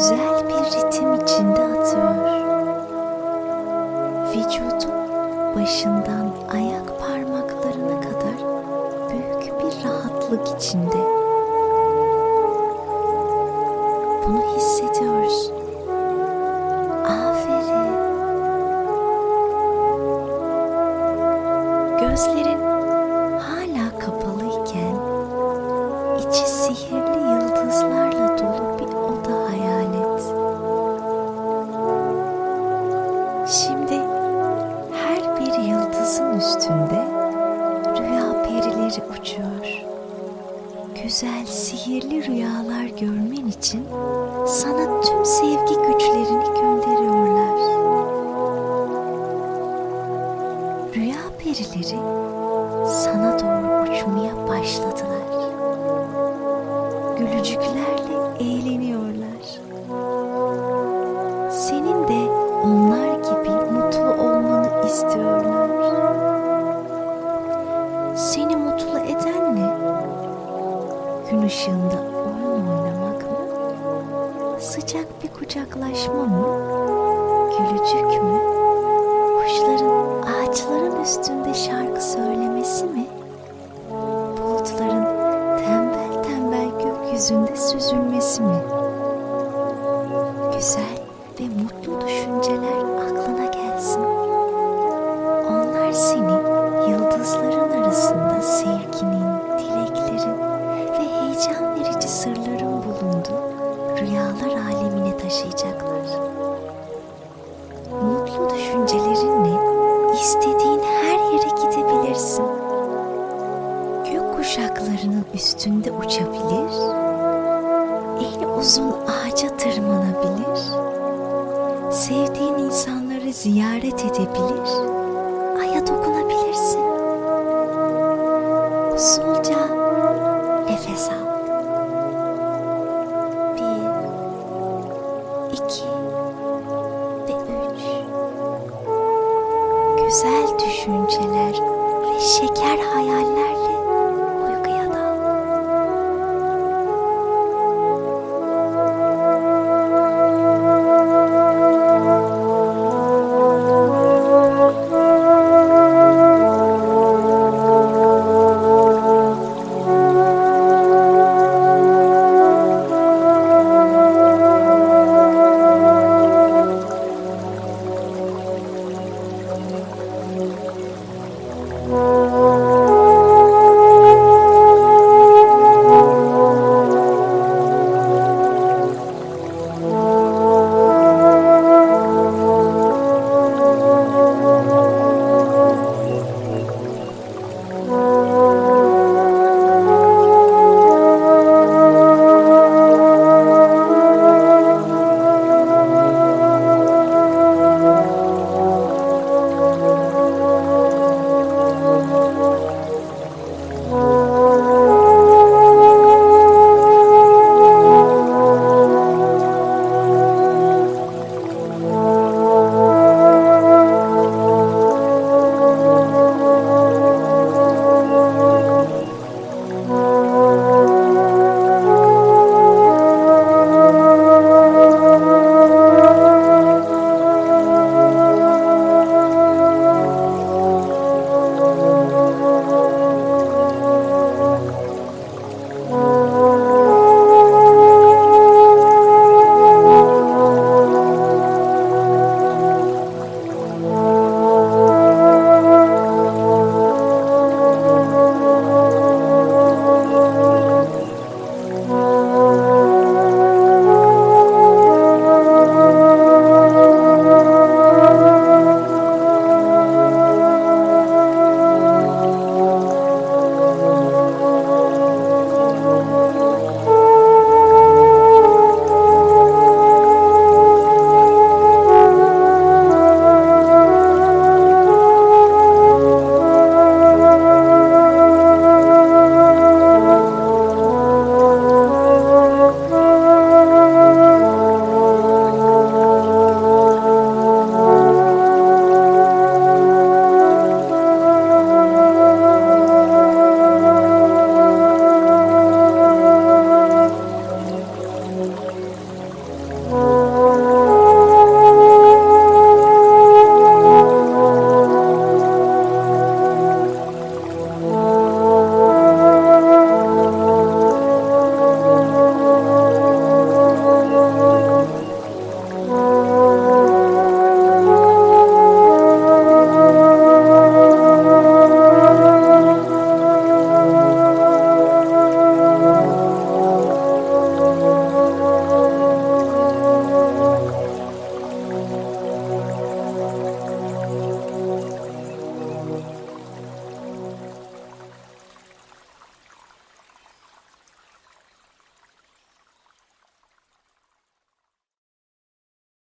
güzel bir ritim içinde atıyor. Vücudun başından ayak parmaklarına kadar büyük bir rahatlık içinde. Bunu hissediyorsun. Aferin. Gözlerin yıldızın üstünde rüya perileri uçuyor. Güzel sihirli rüyalar görmen için sana tüm sevgi Gün ışığında oyun oynamak mı? Sıcak bir kucaklaşma mı? Gülücük mü? Kuşların ağaçların üstünde şarkı söylemesi mi? Bulutların tembel tembel gökyüzünde süzülmesi mi? Sevdiğin insanları ziyaret edebilir, aya dokunabilirsin. Usulca nefes al. Bir, iki